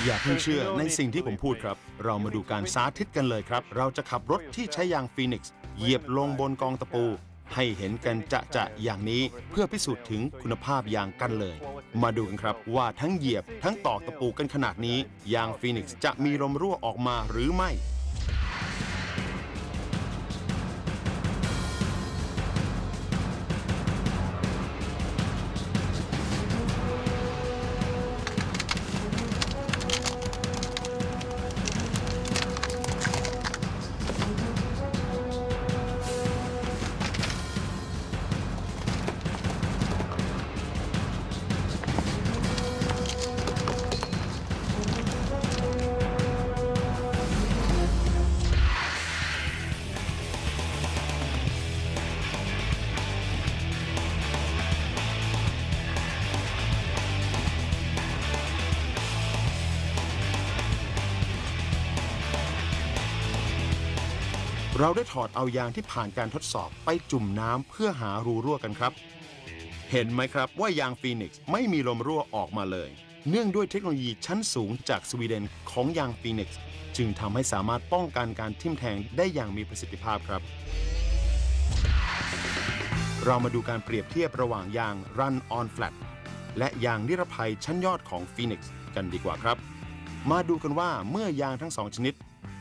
อย่าเพิ่งเชื่อในสิ่งที่ผมพูดครับ เรามาดูการสาธิตกันเลยครับ เราจะขับรถที่ใช้ยางฟีนิกซ์เหยียบลงบนกองตะปู ให้เห็นกันจะจะๆอย่างนี้เพื่อพิสูจน์ถึงคุณภาพยางกันเลย มาดูกันครับว่าทั้งเหยียบทั้งตอกตะปูกันขนาดนี้ยางฟีนิกซ์จะมีลมรั่วออกมาหรือไม่ เราได้ถอดเอายางที่ผ่านการทดสอบไปจุ่มน้ำเพื่อหารูรั่วกันครับ เห็นไหมครับว่ายางฟีนิกซ์ไม่มีลมรั่วออกมาเลย เนื่องด้วยเทคโนโลยีชั้นสูงจากสวีเดนของยางฟีนิกซ์จึงทำให้สามารถป้องกันการทิ่มแทงได้อย่างมีประสิทธิภาพครับ เรามาดูการเปรียบเทียบระหว่างยาง Run on Flat และยางนิรภัยชั้นยอดของ Phoenix กันดีกว่าครับ มาดูกันว่าเมื่อยางทั้งสองชนิด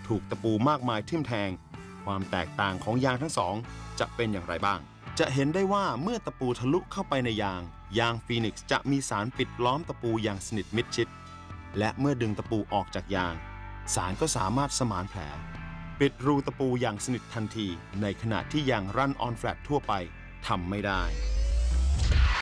ถูกตะปูมากมายทิ่มแทง ความแตกต่างของยางทั้งสองจะเป็นอย่างไรบ้าง จะเห็นได้ว่าเมื่อตะปูทะลุเข้าไปในยาง ยางฟีนิกซ์จะมีสารปิดล้อมตะปูอย่างสนิทมิดชิด และเมื่อดึงตะปูออกจากยาง สารก็สามารถสมานแผล ปิดรูตะปูอย่างสนิททันที ในขณะที่ยางรันออนแฟลตทั่วไปทำไม่ได้